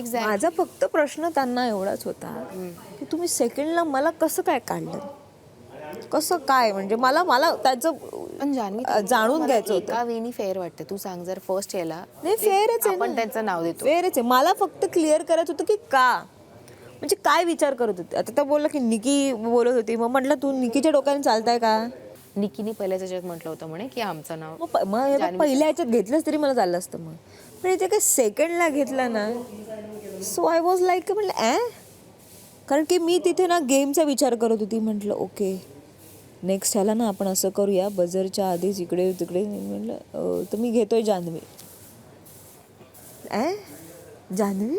Exactly. माझा फक्त प्रश्न त्यांना एवढाच होता की तुम्ही सेकंडला मला कसं काय काढलं? कसं काय? म्हणजे मला मला त्याचं पण जाणून घ्यायचं होतं. फेअर वाटतं. तू सांग जर फर्स्ट याला नाही फेअरच आहे आपण ना. त्यांचं नाव देतो. फेअरच आहे. मला फक्त क्लिअर करायचं होतं की का? म्हणजे काय विचार करत होते? आता तर बोललं की निकी बोलत होती. मग म्हटलं तू निकीच्या डोक्याने चालताय का? निकीने पहिल्याच याच्यात म्हटलं होतं म्हणे की आमचं नाव मग पहिल्या ह्याच्यात घेतलंच तरी मला चाललं असतं मग. पण इथे काय सेकंडला घेतलं ना? सो आय वॉज लाईक म्हटलं ॲ कारण की मी तिथे ना गेमचा विचार करत होती. म्हटलं ओके नेक्स्ट ह्याला ना आपण असं करूया. बजरच्या आधीच इकडे तिकडे. म्हटलं तर मी घेतोय जान्हवी. ॲ जान्हवी?